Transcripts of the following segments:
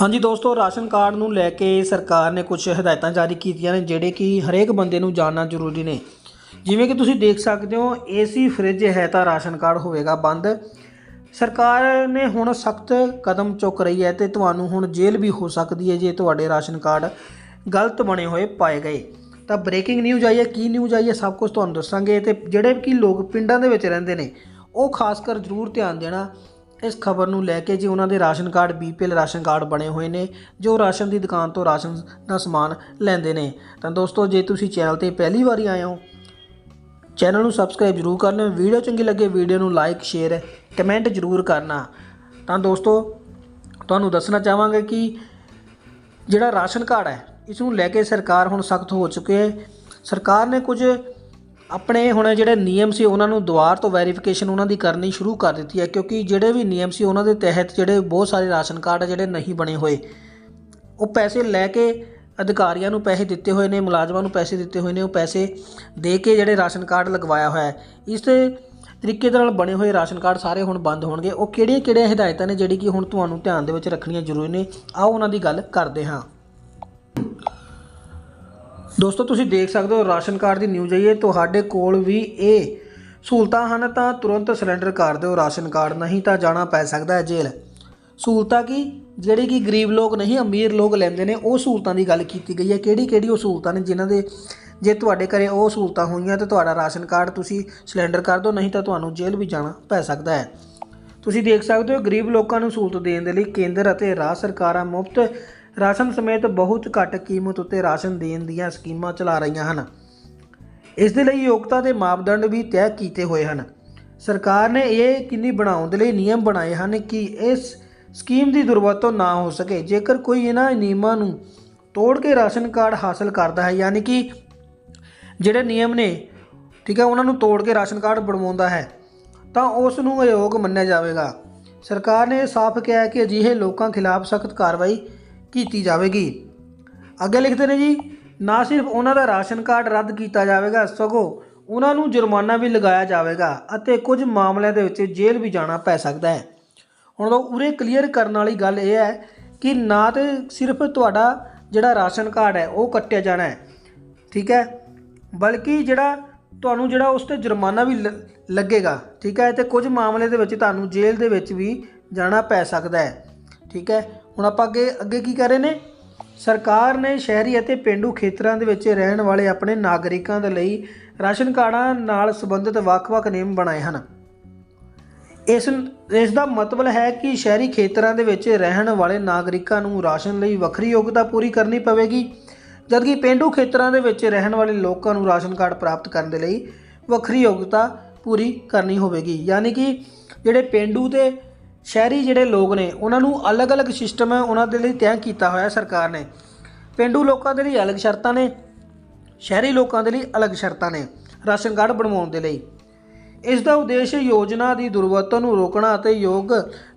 ਹਾਂਜੀ ਦੋਸਤੋ, ration card ਨੂੰ ਲੈ ਕੇ ਸਰਕਾਰ ਨੇ ਕੁਝ ਹਦਾਇਤਾਂ ਜਾਰੀ ਕੀਤੀਆਂ ਨੇ, ਜਿਹੜੇ ਕਿ ਹਰੇਕ ਬੰਦੇ ਨੂੰ ਜਾਣਨਾ ਜ਼ਰੂਰੀ ਨੇ। ਜਿਵੇਂ ਕਿ ਤੁਸੀਂ ਦੇਖ ਸਕਦੇ ਹੋ, ਏਸੀ, ਫ੍ਰਿਜ ਹੈ ਤਾਂ ਰਾਸ਼ਨ ਕਾਰਡ ਹੋਵੇਗਾ ਬੰਦ। ਸਰਕਾਰ ਨੇ ਹੁਣ ਸਖਤ ਕਦਮ ਚੁੱਕ ਰਹੀ ਹੈ ਤੇ ਤੁਹਾਨੂੰ ਹੁਣ ਜੇਲ੍ਹ ਵੀ ਹੋ ਸਕਦੀ ਹੈ ਜੇ ਤੁਹਾਡੇ ਰਾਸ਼ਨ ਕਾਰਡ ਗਲਤ ਬਣੇ ਹੋਏ ਪਾਏ ਗਏ। ਤਾਂ ਬ੍ਰੇਕਿੰਗ ਨਿਊਜ਼ ਆਈ ਹੈ, ਕੀ ਨਿਊਜ਼ ਆਈ ਹੈ, ਸਭ ਕੁਝ ਤੁਹਾਨੂੰ ਦੱਸਾਂਗੇ। ਤੇ ਜਿਹੜੇ ਕਿ ਲੋਕ ਪਿੰਡਾਂ ਦੇ ਵਿੱਚ ਰਹਿੰਦੇ ਨੇ, ਉਹ ਖਾਸ ਕਰ ਜ਼ਰੂਰ ਧਿਆਨ ਦੇਣਾ। ਇਸ ਖਬਰ ਨੂੰ ਲੈ ਕੇ ਜੀ ਉਹਨਾਂ ਦੇ ration card BPL ration card ਬਣੇ ਹੋਏ ਨੇ, ਜੋ ਰਾਸ਼ਨ ਦੀ ਦੁਕਾਨ ਤੋਂ ਰਾਸ਼ਨ ਦਾ ਸਮਾਨ ਲੈਂਦੇ ਨੇ। ਤਾਂ ਦੋਸਤੋ, ਜੇ ਤੁਸੀਂ ਚੈਨਲ ਤੇ ਪਹਿਲੀ ਵਾਰੀ ਆਏ ਹੋ, ਚੈਨਲ ਨੂੰ ਸਬਸਕ੍ਰਾਈਬ ਜ਼ਰੂਰ ਕਰ ਲਿਓ ਵੀਡੀਓ ਚੰਗੀ ਲੱਗੇ ਵੀਡੀਓ ਨੂੰ ਲਾਈਕ, ਸ਼ੇਅਰ, ਕਮੈਂਟ ਜ਼ਰੂਰ ਕਰਨਾ। ਤਾਂ ਦੋਸਤੋ, ਤੁਹਾਨੂੰ ਦੱਸਣਾ ਚਾਹਾਂਗੇ ਕਿ ਜਿਹੜਾ ਰਾਸ਼ਨ ਕਾਰਡ ਹੈ, ਇਸ ਨੂੰ ਲੈ ਕੇ ਸਰਕਾਰ ਹੁਣ ਸਖਤ ਹੋ ਚੁੱਕੀ ਹੈ। ਸਰਕਾਰ ਨੇ ਕੁਝ ਆਪਣੇ ਹੁਣ ਜਿਹੜੇ ਨਿਯਮ ਸੀ, ਉਹਨਾਂ ਨੂੰ ਦੁਆਰ ਤੋਂ ਵੈਰੀਫਿਕੇਸ਼ਨ ਉਹਨਾਂ ਦੀ ਕਰਨੀ ਸ਼ੁਰੂ ਕਰ ਦਿੱਤੀ ਹੈ, ਕਿਉਂਕਿ ਜਿਹੜੇ ਵੀ ਨਿਯਮ ਸੀ, ਉਹਨਾਂ ਦੇ ਤਹਿਤ ਜਿਹੜੇ ਬਹੁਤ ਸਾਰੇ ਰਾਸ਼ਨ ਕਾਰਡ ਆ ਜਿਹੜੇ ਨਹੀਂ ਬਣੇ ਹੋਏ, ਉਹ ਪੈਸੇ ਲੈ ਕੇ ਅਧਿਕਾਰੀਆਂ ਨੂੰ ਪੈਸੇ ਦਿੱਤੇ ਹੋਏ ਨੇ, ਮੁਲਾਜ਼ਮਾਂ ਨੂੰ ਪੈਸੇ ਦਿੱਤੇ ਹੋਏ ਨੇ, ਉਹ ਪੈਸੇ ਦੇ ਕੇ ਜਿਹੜੇ ਰਾਸ਼ਨ ਕਾਰਡ ਲਗਵਾਇਆ ਹੋਇਆ ਹੈ। ਇਸ ਤਰੀਕੇ ਦੇ ਨਾਲ ਬਣੇ ਹੋਏ ਰਾਸ਼ਨ ਕਾਰਡ ਸਾਰੇ ਹੁਣ ਬੰਦ ਹੋਣਗੇ। ਉਹ ਕਿਹੜੀਆਂ ਕਿਹੜੀਆਂ ਹਦਾਇਤਾਂ ਨੇ ਜਿਹੜੀ ਕਿ ਹੁਣ ਤੁਹਾਨੂੰ ਧਿਆਨ ਦੇ ਵਿੱਚ ਰੱਖਣੀਆਂ ਜ਼ਰੂਰੀ ਨੇ? ਆਓ ਉਹਨਾਂ ਦੀ ਗੱਲ ਕਰਦੇ ਹਾਂ। ਦੋਸਤੋ, ਤੁਸੀਂ ਦੇਖ ਸਕਦੇ ਹੋ ਰਾਸ਼ਨ ਕਾਰਡ ਦੀ ਨਿਊਜ਼ ਆਈ ਹੈ। ਤੁਹਾਡੇ ਕੋਲ ਵੀ ਇਹ ਸਹੂਲਤਾਂ ਹਨ ਤਾਂ ਤੁਰੰਤ ਸਿਲੰਡਰ ਕਰ ਦਿਓ। ਰਾਸ਼ਨ ਕਾਰਡ ਨਹੀਂ ਤਾਂ ਜਾਣਾ ਪੈ ਸਕਦਾ ਹੈ ਜੇਲ੍ਹ। ਸਹੂਲਤਾਂ ਕੀ? ਜਿਹੜੇ ਕਿ ਗਰੀਬ ਲੋਕ ਨਹੀਂ, ਅਮੀਰ ਲੋਕ ਲੈਂਦੇ ਨੇ, ਉਹ ਸਹੂਲਤਾਂ ਦੀ ਗੱਲ ਕੀਤੀ ਗਈ ਹੈ। ਕਿਹੜੀ ਕਿਹੜੀ ਉਹ ਸਹੂਲਤਾਂ ਨੇ ਜਿਨ੍ਹਾਂ ਦੇ ਜੇ ਤੁਹਾਡੇ ਘਰੇ ਉਹ ਸਹੂਲਤਾਂ ਹੋਈਆਂ ਤਾਂ ਤੁਹਾਡਾ ਰਾਸ਼ਨ ਕਾਰਡ ਤੁਸੀਂ ਸਿਲੰਡਰ ਕਰ ਦਿਓ, ਨਹੀਂ ਤਾਂ ਤੁਹਾਨੂੰ ਜੇਲ੍ਹ ਵੀ ਜਾਣਾ ਪੈ ਸਕਦਾ ਹੈ। ਤੁਸੀਂ ਦੇਖ ਸਕਦੇ ਹੋ, ਗਰੀਬ ਲੋਕਾਂ ਨੂੰ ਸਹੂਲਤ ਦੇਣ ਦੇ ਲਈ ਕੇਂਦਰ ਅਤੇ ਰਾਜ ਸਰਕਾਰਾਂ ਮੁਫਤ ਰਾਸ਼ਨ ਸਮੇਤ ਬਹੁਤ ਘੱਟ ਕੀਮਤ ਉੱਤੇ ਰਾਸ਼ਨ ਦੇਣ ਦੀਆਂ ਸਕੀਮਾਂ ਚਲਾ ਰਹੀਆਂ ਹਨ। ਇਸ ਦੇ ਲਈ ਯੋਗਤਾ ਦੇ ਮਾਪਦੰਡ ਵੀ ਤੈਅ ਕੀਤੇ ਹੋਏ ਹਨ। ਸਰਕਾਰ ਨੇ ਇਹ ਕਿੰਨੀ ਬਣਾਉਣ ਦੇ ਲਈ ਨਿਯਮ ਬਣਾਏ ਹਨ ਕਿ ਇਸ ਸਕੀਮ ਦੀ ਦੁਰਵਰਤੋਂ ਨਾ ਹੋ ਸਕੇ। ਜੇਕਰ ਕੋਈ ਇਹਨਾਂ ਨਿਯਮਾਂ ਨੂੰ ਤੋੜ ਕੇ ਰਾਸ਼ਨ ਕਾਰਡ ਹਾਸਲ ਕਰਦਾ ਹੈ, ਯਾਨੀ ਕਿ ਜਿਹੜੇ ਨਿਯਮ ਨੇ, ਠੀਕ ਹੈ, ਉਹਨਾਂ ਨੂੰ ਤੋੜ ਕੇ ਰਾਸ਼ਨ ਕਾਰਡ ਬਣਵਾਉਂਦਾ ਹੈ, ਤਾਂ ਉਸ ਨੂੰ ਅਯੋਗ ਮੰਨਿਆ ਜਾਵੇਗਾ। ਸਰਕਾਰ ਨੇ ਇਹ ਸਾਫ਼ ਕਿਹਾ ਹੈ ਕਿ ਅਜਿਹੇ ਲੋਕਾਂ ਖਿਲਾਫ ਸਖਤ ਕਾਰਵਾਈ ਕੀਤੀ ਜਾਵੇਗੀ। ਅੱਗੇ ਲਿਖਦੇ ਨੇ ਜੀ, ਨਾ ਸਿਰਫ ਉਹਨਾਂ ਦਾ ਰਾਸ਼ਨ ਕਾਰਡ ਰੱਦ ਕੀਤਾ ਜਾਵੇਗਾ, ਸਗੋਂ ਉਹਨਾਂ ਨੂੰ ਜੁਰਮਾਨਾ ਵੀ ਲਗਾਇਆ ਜਾਵੇਗਾ ਅਤੇ ਕੁਝ ਮਾਮਲਿਆਂ ਦੇ ਵਿੱਚ ਜੇਲ੍ਹ ਵੀ ਜਾਣਾ ਪੈ ਸਕਦਾ ਹੈ। ਹੁਣ ਤਾਂ ਉਰੇ ਕਲੀਅਰ ਕਰਨ ਵਾਲੀ ਗੱਲ ਇਹ ਹੈ ਕਿ ਨਾ ਤੇ ਸਿਰਫ ਤੁਹਾਡਾ ਜਿਹੜਾ ਰਾਸ਼ਨ ਕਾਰਡ ਹੈ, ਉਹ ਕੱਟਿਆ ਜਾਣਾ ਹੈ। ਠੀਕ ਹੈ? ਬਲਕਿ ਜਿਹੜਾ ਤੁਹਾਨੂੰ ਜਿਹੜਾ ਉਸ ਤੇ ਜੁਰਮਾਨਾ ਵੀ ਲ- ਲੱਗੇਗਾ। ਠੀਕ ਹੈ? ਤੇ ਕੁਝ ਮਾਮਲੇ ਦੇ ਵਿੱਚ ਤੁਹਾਨੂੰ ਜੇਲ੍ਹ ਦੇ ਵਿੱਚ ਵੀ ਜਾਣਾ ਪੈ ਸਕਦਾ ਹੈ। ਠੀਕ ਹੈ? ਹੁਣ ਆਪਾਂ ਅੱਗੇ ਅੱਗੇ ਕੀ ਕਰ ਰਹੇ ਨੇ? ਸਰਕਾਰ ਨੇ ਸ਼ਹਿਰੀ ਅਤੇ ਪਿੰਡੂ ਖੇਤਰਾਂ ਦੇ ਵਿੱਚ ਰਹਿਣ ਵਾਲੇ ਆਪਣੇ ਨਾਗਰਿਕਾਂ ਦੇ ਲਈ ਰਾਸ਼ਨ ਕਾਰਡਾਂ ਨਾਲ ਸੰਬੰਧਿਤ ਵੱਖ-ਵੱਖ ਨਿਯਮ ਬਣਾਏ ਹਨ। ਇਸ ਇਸ ਦਾ ਮਤਲਬ ਹੈ ਕਿ ਸ਼ਹਿਰੀ ਖੇਤਰਾਂ ਦੇ ਵਿੱਚ ਰਹਿਣ ਵਾਲੇ ਨਾਗਰਿਕਾਂ ਨੂੰ ਰਾਸ਼ਨ ਲਈ ਵੱਖਰੀ ਯੋਗਤਾ ਪੂਰੀ ਕਰਨੀ ਪਵੇਗੀ, ਜਦਕਿ ਪਿੰਡੂ ਖੇਤਰਾਂ ਦੇ ਵਿੱਚ ਰਹਿਣ ਵਾਲੇ ਲੋਕਾਂ ਨੂੰ ਰਾਸ਼ਨ ਕਾਰਡ ਪ੍ਰਾਪਤ ਕਰਨ ਦੇ ਲਈ ਵੱਖਰੀ ਯੋਗਤਾ ਪੂਰੀ ਕਰਨੀ ਹੋਵੇਗੀ। ਯਾਨੀ ਕਿ ਜਿਹੜੇ ਪਿੰਡੂ ਤੇ ਸ਼ਹਿਰੀ ਜਿਹੜੇ ਲੋਕ ਨੇ, ਉਹਨਾਂ ਨੂੰ ਅਲੱਗ-ਅਲੱਗ ਸਿਸਟਮ ਹੈ, ਉਹਨਾਂ ਦੇ ਲਈ ਤੈਅ ਕੀਤਾ ਹੋਇਆ ਸਰਕਾਰ ਨੇ। ਪਿੰਡੂ ਲੋਕਾਂ ਦੇ ਲਈ ਅਲੱਗ ਸ਼ਰਤਾਂ ਨੇ, ਸ਼ਹਿਰੀ ਲੋਕਾਂ ਦੇ ਲਈ ਅਲੱਗ ਸ਼ਰਤਾਂ ਨੇ, ਰਾਸ਼ਨ ਕਾਰਡ ਬਣਵਾਉਣ ਦੇ ਲਈ। ਇਸ ਦਾ ਉਦੇਸ਼ ਯੋਜਨਾ ਦੀ ਦੁਰਵਰਤੋਂ ਨੂੰ ਰੋਕਣਾ ਅਤੇ ਯੋਗ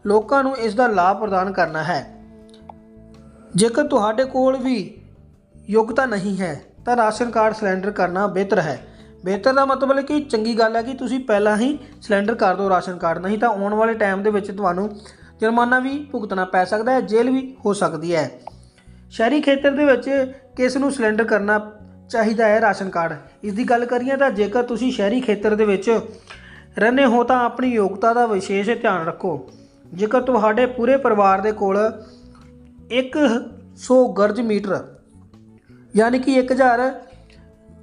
ਲੋਕਾਂ ਨੂੰ ਇਸ ਦਾ ਲਾਭ ਪ੍ਰਦਾਨ ਕਰਨਾ ਹੈ। ਜੇਕਰ ਤੁਹਾਡੇ ਕੋਲ ਵੀ ਯੋਗਤਾ ਨਹੀਂ ਹੈ, ਤਾਂ ਰਾਸ਼ਨ ਕਾਰਡ ਸਿਲੰਡਰ ਕਰਨਾ ਬਿਹਤਰ ਹੈ। ਬਿਹਤਰ ਦਾ ਮਤਲਬ ਹੈ ਕਿ ਚੰਗੀ ਗੱਲ ਹੈ ਕਿ ਤੁਸੀਂ ਪਹਿਲਾਂ ਹੀ ਸਿਲੰਡਰ ਕਰ ਦਿਓ ਰਾਸ਼ਨ ਕਾਰਡ, ਨਹੀਂ ਤਾਂ ਆਉਣ ਵਾਲੇ ਟਾਈਮ ਦੇ ਵਿੱਚ ਤੁਹਾਨੂੰ ਜੁਰਮਾਨਾ ਵੀ ਭੁਗਤਣਾ ਪੈ ਸਕਦਾ ਹੈ, ਜੇਲ੍ਹ ਵੀ ਹੋ ਸਕਦੀ ਹੈ। ਸ਼ਹਿਰੀ ਖੇਤਰ ਦੇ ਵਿੱਚ ਕਿਸ ਨੂੰ ਸਿਲੰਡਰ ਕਰਨਾ ਚਾਹੀਦਾ ਹੈ ਰਾਸ਼ਨ ਕਾਰਡ? ਇਸ ਦੀ ਗੱਲ ਕਰੀਏ ਤਾਂ ਜੇਕਰ ਤੁਸੀਂ ਸ਼ਹਿਰੀ ਖੇਤਰ ਦੇ ਵਿੱਚ ਰਹਿੰਦੇ ਹੋ ਤਾਂ ਆਪਣੀ ਯੋਗਤਾ ਦਾ ਵਿਸ਼ੇਸ਼ ਧਿਆਨ ਰੱਖੋ। ਜੇਕਰ ਤੁਹਾਡੇ ਪੂਰੇ ਪਰਿਵਾਰ ਦੇ ਕੋਲ 100 ਗਰਜ ਮੀਟਰ, ਯਾਨੀ ਕਿ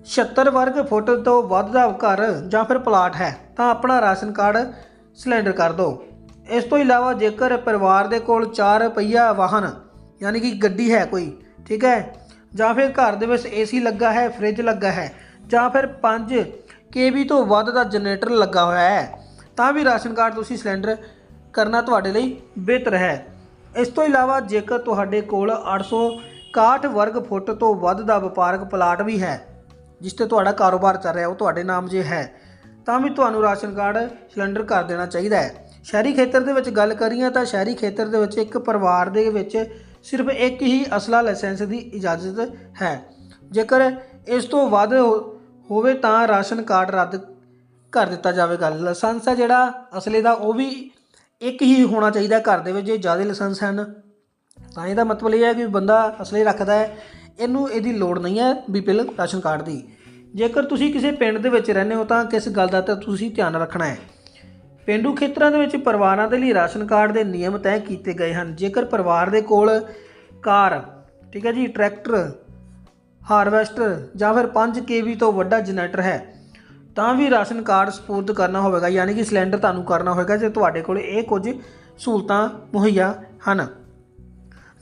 1076 ਵਰਗ ਫੁੱਟ ਤੋਂ ਵੱਧ ਦਾ ਘਰ ਜਾਂ ਫਿਰ ਪਲਾਟ ਹੈ, ਤਾਂ ਆਪਣਾ ਰਾਸ਼ਨ ਕਾਰਡ ਸਿਲੰਡਰ ਕਰ ਦਿਓ। ਇਸ ਤੋਂ ਇਲਾਵਾ ਜੇਕਰ ਪਰਿਵਾਰ ਦੇ ਕੋਲ 4 ਪਹੀਆ ਵਾਹਨ, ਯਾਨੀ ਕਿ ਗੱਡੀ ਹੈ ਕੋਈ, ਠੀਕ ਹੈ, ਜਾਂ ਫਿਰ ਘਰ ਦੇ ਵਿੱਚ ਏਸੀ ਲੱਗਾ ਹੈ, ਫ੍ਰਿਜ ਲੱਗਾ ਹੈ, ਜਾਂ ਫਿਰ 5 ਕੇਵੀ ਤੋਂ ਵੱਧ ਦਾ ਜਨਰੇਟਰ ਲੱਗਾ ਹੋਇਆ ਹੈ, ਤਾਂ ਵੀ ਰਾਸ਼ਨ ਕਾਰਡ ਤੁਸੀਂ ਸਿਲੰਡਰ ਕਰਨਾ ਤੁਹਾਡੇ ਲਈ ਬਿਹਤਰ ਹੈ। ਇਸ ਤੋਂ ਇਲਾਵਾ ਜੇਕਰ ਤੁਹਾਡੇ ਕੋਲ 861 ਵਰਗ ਫੁੱਟ ਤੋਂ ਵੱਧ ਦਾ ਵਪਾਰਕ ਪਲਾਟ ਵੀ ਹੈ ਜਿਸ ਤੇ ਤੁਹਾਡਾ ਕਾਰੋਬਾਰ ਚੱਲ ਰਿਹਾ, ਉਹ ਤੁਹਾਡੇ ਨਾਮ ਜੇ ਹੈ, ਤਾਂ ਵੀ ਤੁਹਾਨੂੰ ਰਾਸ਼ਨ ਕਾਰਡ ਸਿਲੰਡਰ ਕਰ ਦੇਣਾ ਚਾਹੀਦਾ ਹੈ। ਸ਼ਹਿਰੀ ਖੇਤਰ ਦੇ ਵਿੱਚ ਗੱਲ ਕਰੀਏ ਤਾਂ ਸ਼ਹਿਰੀ ਖੇਤਰ ਦੇ ਵਿੱਚ ਇੱਕ ਪਰਿਵਾਰ ਦੇ ਵਿੱਚ ਸਿਰਫ ਇੱਕ ਹੀ ਅਸਲਾ ਲਾਇਸੈਂਸ ਦੀ ਇਜਾਜ਼ਤ ਹੈ। ਜੇਕਰ ਇਸ ਤੋਂ ਵੱਧ ਹੋ- ਹੋਵੇ ਤਾਂ ਰਾਸ਼ਨ ਕਾਰਡ ਰੱਦ ਕਰ ਦਿੱਤਾ ਜਾਵੇਗਾ। ਲਾਇਸੈਂਸ ਹੈ ਜਿਹੜਾ ਅਸਲੇ ਦਾ, ਉਹ ਵੀ ਇੱਕ ਹੀ ਹੋਣਾ ਚਾਹੀਦਾ ਘਰ ਦੇ ਵਿੱਚ, ਜੇ ਜ਼ਿਆਦਾ ਲਾਇਸੈਂਸ ਹਨ। ਤਾਂ ਇਹਦਾ ਮਤਲਬ ਇਹ ਹੈ ਕਿ ਬੰਦਾ ਅਸਲੇ ਰੱਖਦਾ ਹੈ ਇਹਨੂੰ ਇਹਦੀ ਲੋੜ ਨਹੀਂ ਹੈ ਬੀਪੀਐਲ ਰਾਸ਼ਨ ਕਾਰਡ ਦੀ। ਜੇਕਰ ਤੁਸੀਂ ਕਿਸੇ ਪਿੰਡ ਦੇ ਵਿੱਚ ਰਹਿੰਦੇ ਹੋ ਤਾਂ ਕਿਸ ਗੱਲ ਦਾ ਤਾਂ ਤੁਸੀਂ ਧਿਆਨ ਰੱਖਣਾ ਹੈ। ਪਿੰਡੂ ਖੇਤਰਾਂ ਦੇ ਵਿੱਚ ਪਰਿਵਾਰਾਂ ਦੇ ਲਈ ਰਾਸ਼ਨ ਕਾਰਡ ਦੇ ਨਿਯਮ ਤੈਅ ਕੀਤੇ ਗਏ ਹਨ। ਜੇਕਰ ਪਰਿਵਾਰ ਦੇ ਕੋਲ ਕਾਰ, ਠੀਕ ਹੈ ਜੀ, ਟਰੈਕਟਰ, ਹਾਰਵੈਸਟਰ ਜਾਂ ਫਿਰ 5 ਕੇਵੀ ਤੋਂ ਵੱਡਾ ਜਨਰੇਟਰ ਹੈ, ਤਾਂ ਵੀ ਰਾਸ਼ਨ ਕਾਰਡ ਸਪੁਰਦ ਕਰਨਾ ਹੋਵੇਗਾ, ਯਾਨੀ ਕਿ ਸਿਲੰਡਰ ਤੁਹਾਨੂੰ ਕਰਨਾ ਹੋਵੇਗਾ ਜੇ ਤੁਹਾਡੇ ਕੋਲ ਇਹ ਕੁਝ ਸਹੂਲਤਾਂ ਮੁਹੱਈਆ ਹਨ।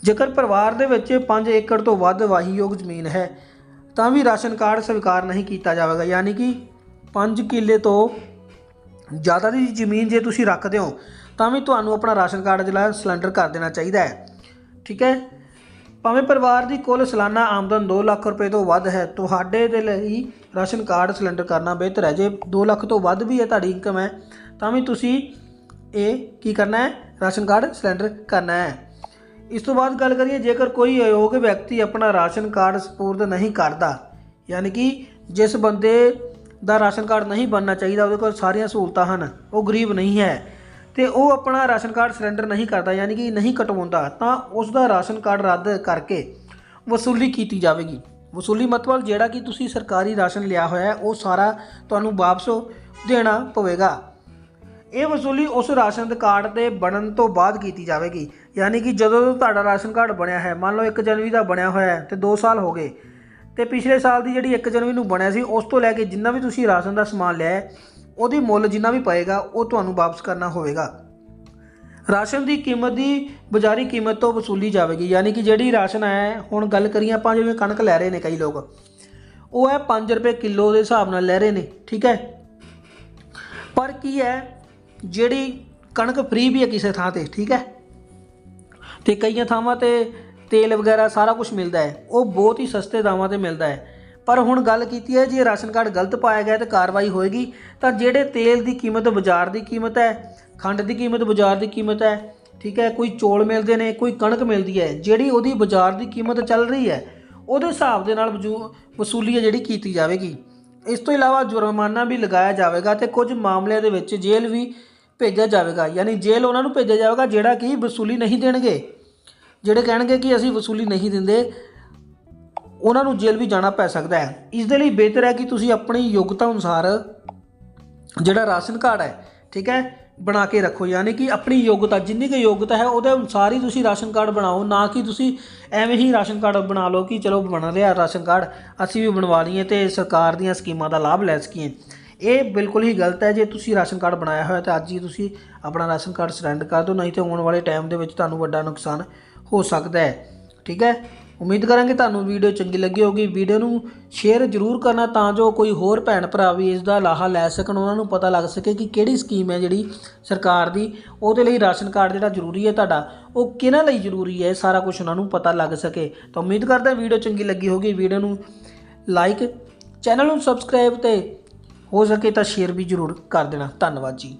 ਜੇਕਰ ਪਰਿਵਾਰ ਦੇ ਵਿੱਚ 5 ਏਕੜ ਤੋਂ ਵੱਧ ਵਾਹੀਯੋਗ ਜ਼ਮੀਨ ਹੈ, ਤਾਂ ਵੀ ਰਾਸ਼ਨ ਕਾਰਡ ਸਵੀਕਾਰ ਨਹੀਂ ਕੀਤਾ ਜਾਵੇਗਾ। ਯਾਨੀ ਕਿ 5 ਕਿੱਲੇ ਤੋਂ ਜ਼ਿਆਦਾ ਦੀ ਜ਼ਮੀਨ ਜੇ ਤੁਸੀਂ ਰੱਖਦੇ ਹੋ, ਤਾਂ ਵੀ ਤੁਹਾਨੂੰ ਆਪਣਾ ਰਾਸ਼ਨ ਕਾਰਡ ਜਿਹੜਾ ਸਿਲੰਡਰ ਕਰ ਦੇਣਾ ਚਾਹੀਦਾ ਹੈ। ਠੀਕ ਹੈ? ਭਾਵੇਂ ਪਰਿਵਾਰ ਦੀ ਕੁੱਲ ਸਾਲਾਨਾ ਆਮਦਨ 2 ਲੱਖ ਰੁਪਏ ਤੋਂ ਵੱਧ ਹੈ, ਤੁਹਾਡੇ ਦੇ ਲਈ ਰਾਸ਼ਨ ਕਾਰਡ ਸਿਲੰਡਰ ਕਰਨਾ ਬਿਹਤਰ ਹੈ। ਜੇ 2 ਲੱਖ ਤੋਂ ਵੱਧ ਵੀ ਹੈ ਤੁਹਾਡੀ ਇਨਕਮ ਹੈ, ਤਾਂ ਵੀ ਤੁਸੀਂ ਇਹ ਕੀ ਕਰਨਾ ਹੈ, ਰਾਸ਼ਨ ਕਾਰਡ ਸਿਲੰਡਰ ਕਰਨਾ ਹੈ। ਇਸ ਤੋਂ ਬਾਅਦ ਗੱਲ ਕਰੀਏ, ਜੇਕਰ ਕੋਈ ਅਯੋਗ ਵਿਅਕਤੀ ਆਪਣਾ ਰਾਸ਼ਨ ਕਾਰਡ ਸਪੁਰਦ ਨਹੀਂ ਕਰਦਾ, ਯਾਨੀ ਕਿ ਜਿਸ ਬੰਦੇ ਦਾ ਰਾਸ਼ਨ ਕਾਰਡ ਨਹੀਂ ਬਣਨਾ ਚਾਹੀਦਾ, ਉਹਦੇ ਕੋਲ ਸਾਰੀਆਂ ਸਹੂਲਤਾਂ ਹਨ, ਉਹ ਗਰੀਬ ਨਹੀਂ ਹੈ, ਤੇ ਉਹ ਆਪਣਾ ਰਾਸ਼ਨ ਕਾਰਡ ਸਿਲੰਡਰ ਨਹੀਂ ਕਰਦਾ, ਯਾਨੀ ਕਿ ਨਹੀਂ ਕਟਵਾਉਂਦਾ, ਤਾਂ ਉਸ ਦਾ ਰਾਸ਼ਨ ਕਾਰਡ ਰੱਦ ਕਰਕੇ ਵਸੂਲੀ ਕੀਤੀ ਜਾਵੇਗੀ। ਵਸੂਲੀ ਮਤਲਬ ਜਿਹੜਾ ਕਿ ਤੁਸੀਂ ਸਰਕਾਰੀ ਰਾਸ਼ਨ ਲਿਆ ਹੋਇਆ ਹੈ, ਉਹ ਸਾਰਾ ਤੁਹਾਨੂੰ ਵਾਪਸ ਦੇਣਾ ਪਵੇਗਾ। ਇਹ ਵਸੂਲੀ ਉਸ ਰਾਸ਼ਨ ਕਾਰਡ ਦੇ ਬਣਨ ਤੋਂ ਬਾਅਦ ਕੀਤੀ ਜਾਵੇਗੀ। ਯਾਨੀ ਕਿ ਜਦੋਂ ਤੋਂ ਤੁਹਾਡਾ ਰਾਸ਼ਨ ਕਾਰਡ ਬਣਿਆ ਹੈ, ਮੰਨ ਲਓ 1 ਜਨਵਰੀ ਦਾ ਬਣਿਆ ਹੋਇਆ ਹੈ ਤੇ 2 ਸਾਲ ਹੋ ਗਏ, ਤੇ ਪਿਛਲੇ ਸਾਲ ਦੀ ਜਿਹੜੀ 1 ਜਨਵਰੀ ਨੂੰ ਬਣਿਆ ਸੀ, ਉਸ ਤੋਂ ਲੈ ਕੇ ਜਿੰਨਾ ਵੀ ਤੁਸੀਂ ਰਾਸ਼ਨ ਦਾ ਸਮਾਨ ਲਿਆ ਹੈ, ਉਹਦੀ ਮੁੱਲ ਜਿੰਨਾ ਵੀ ਪਏਗਾ, ਉਹ ਤੁਹਾਨੂੰ ਵਾਪਸ ਕਰਨਾ ਹੋਵੇਗਾ। ਰਾਸ਼ਨ ਦੀ ਕੀਮਤ ਦੀ ਬਾਜ਼ਾਰੀ ਕੀਮਤ ਤੋਂ ਵਸੂਲੀ ਜਾਵੇਗੀ। ਯਾਨੀ ਕਿ ਜਿਹੜੀ ਰਾਸ਼ਨ ਹੈ, ਹੁਣ ਗੱਲ ਕਰੀਏ ਆਪਾਂ ਜਿਵੇਂ ਕਣਕ ਲੈ ਰਹੇ ਨੇ ਕਈ ਲੋਕ, ਉਹ ਹੈ 5 ਰੁਪਏ ਕਿਲੋ ਦੇ ਹਿਸਾਬ ਨਾਲ ਲੈ ਰਹੇ ਨੇ, ਠੀਕ ਹੈ? ਪਰ ਕੀ ਹੈ ਜਿਹੜੀ ਕਣਕ ਫ੍ਰੀ ਵੀ ਹੈ ਕਿਸੇ ਥਾਂ ਤੇ, ਠੀਕ ਹੈ? ਤੇ ਕਈਆਂ ਥਾਵਾਂ ਤੇ ਤੇਲ ਵਗੈਰਾ ਸਾਰਾ ਕੁਝ ਮਿਲਦਾ ਹੈ। ਉਹ ਬਹੁਤ ਹੀ ਸਸਤੇ ਦਾਮਾਂ ਤੇ ਮਿਲਦਾ ਹੈ। ਪਰ ਹੁਣ ਗੱਲ ਕੀਤੀ ਹੈ, ਜੇ ਰਾਸ਼ਨ ਕਾਰਡ ਗਲਤ ਪਾਇਆ ਗਿਆ ਤਾਂ ਕਾਰਵਾਈ ਹੋਏਗੀ, ਤਾਂ ਜਿਹੜੇ ਤੇਲ ਦੀ ਕੀਮਤ, ਬਾਜ਼ਾਰ ਦੀ ਕੀਮਤ ਹੈ, ਖੰਡ ਦੀ ਕੀਮਤ, ਬਾਜ਼ਾਰ ਦੀ ਕੀਮਤ ਹੈ, ਠੀਕ ਹੈ, ਕੋਈ ਚੌਲ ਮਿਲਦੇ ਨੇ, ਕੋਈ ਕਣਕ ਮਿਲਦੀ ਹੈ, ਜਿਹੜੀ ਉਹਦੀ ਬਾਜ਼ਾਰ ਦੀ ਕੀਮਤ ਚੱਲ ਰਹੀ ਹੈ, ਉਹਦੇ ਹਿਸਾਬ ਦੇ ਨਾਲ ਵਜੂ- ਵਸੂਲੀ ਹੈ ਜਿਹੜੀ ਕੀਤੀ ਜਾਵੇਗੀ। ਇਸ ਤੋਂ ਇਲਾਵਾ ਜੁਰਮਾਨਾ ਵੀ ਲਗਾਇਆ ਜਾਵੇਗਾ ਤੇ ਕੁਝ ਮਾਮਲਿਆਂ ਦੇ ਵਿੱਚ ਜੇਲ੍ਹ ਵੀ ਭੇਜਿਆ ਜਾਵੇਗਾ, ਯਾਨੀ ਜੇਲ੍ਹ ਉਹਨਾਂ ਨੂੰ ਭੇਜਿਆ ਜਾਵੇਗਾ, ਜਿਹੜਾ ਕਿ ਵਸੂਲੀ ਨਹੀਂ ਦੇਣਗੇ। ਜਿਹੜੇ ਕਹਿਣਗੇ ਕਿ ਅਸੀਂ ਵਸੂਲੀ ਨਹੀਂ ਦਿੰਦੇ, ਉਹਨਾਂ ਨੂੰ ਜੇਲ੍ਹ ਵੀ ਜਾਣਾ ਪੈ ਸਕਦਾ ਹੈ। ਇਸ ਦੇ ਲਈ ਬਿਹਤਰ ਹੈ ਕਿ ਤੁਸੀਂ ਆਪਣੀ ਯੋਗਤਾ ਅਨੁਸਾਰ ਜਿਹੜਾ ਰਾਸ਼ਨ ਕਾਰਡ ਹੈ, ਠੀਕ ਹੈ, ਬਣਾ ਕੇ ਰੱਖੋ। ਯਾਨੀ ਕਿ ਆਪਣੀ ਯੋਗਤਾ, ਜਿੰਨੀ ਕੁ ਯੋਗਤਾ ਹੈ, ਉਹਦੇ ਅਨੁਸਾਰ ਹੀ ਤੁਸੀਂ ਰਾਸ਼ਨ ਕਾਰਡ ਬਣਾਓ। ਨਾ ਕਿ ਤੁਸੀਂ ਐਵੇਂ ਹੀ ਰਾਸ਼ਨ ਕਾਰਡ ਬਣਾ ਲਓ ਕਿ ਚਲੋ ਬਣ ਰਿਹਾ ਰਾਸ਼ਨ ਕਾਰਡ, ਅਸੀਂ ਵੀ ਬਣਵਾ ਲਈਏ ਤੇ ਸਰਕਾਰ ਦੀਆਂ ਸਕੀਮਾਂ ਦਾ ਲਾਭ ਲੈ ਸਕੀਏ। ਇਹ ਬਿਲਕੁਲ ਹੀ ਗਲਤ ਹੈ। ਜੇ ਤੁਸੀਂ ਰਾਸ਼ਨ ਕਾਰਡ ਬਣਾਇਆ ਹੋਇਆ ਤਾਂ ਅੱਜ ਹੀ ਤੁਸੀਂ ਆਪਣਾ ਰਾਸ਼ਨ ਕਾਰਡ ਸਰੈਂਡਰ ਕਰ ਦਿਓ, ਨਹੀਂ ਤਾਂ ਆਉਣ ਵਾਲੇ ਟਾਈਮ ਦੇ ਵਿੱਚ ਤੁਹਾਨੂੰ ਵੱਡਾ ਨੁਕਸਾਨ ਹੋ ਸਕਦਾ ਹੈ। ਠੀਕ ਹੈ? ਉਮੀਦ ਕਰਾਂਗੇ ਤੁਹਾਨੂੰ ਵੀਡੀਓ ਚੰਗੀ ਲੱਗੀ ਹੋਗੀ ਵੀਡੀਓ ਨੂੰ ਸ਼ੇਅਰ ਜ਼ਰੂਰ ਕਰਨਾ ਤਾਂ ਜੋ ਕੋਈ ਹੋਰ ਭੈਣ ਭਰਾ ਵੀ ਇਸ ਦਾ ਲਾਹਾ ਲੈ ਸਕਣ। ਉਹਨਾਂ ਨੂੰ ਪਤਾ ਲੱਗ ਸਕੇ ਕਿ ਕਿਹੜੀ ਸਕੀਮ ਹੈ ਜਿਹੜੀ ਸਰਕਾਰ ਦੀ। ਉਹਦੇ ਲਈ ਰਾਸ਼ਨ ਕਾਰਡ ਜਿਹੜਾ ਜ਼ਰੂਰੀ ਹੈ ਤੁਹਾਡਾ, ਉਹ ਕਿਹਨਾਂ ਲਈ ਜ਼ਰੂਰੀ ਹੈ? ਸਾਰਾ ਕੁਝ ਉਹਨਾਂ ਨੂੰ ਪਤਾ ਲੱਗ ਸਕੇ। ਤਾਂ ਉਮੀਦ ਕਰਦਾ ਵੀਡੀਓ ਚੰਗੀ ਲੱਗੀ ਹੋਗੀ ਵੀਡੀਓ ਨੂੰ ਲਾਈਕ ਚੈਨਲ ਨੂੰ ਸਬਸਕ੍ਰਾਈਬ ਤੇ ਹੋ ਸਕੇ ਤਾਂ ਸ਼ੇਅਰ ਵੀ ਜ਼ਰੂਰ ਕਰ ਦੇਣਾ। ਧੰਨਵਾਦ ਜੀ।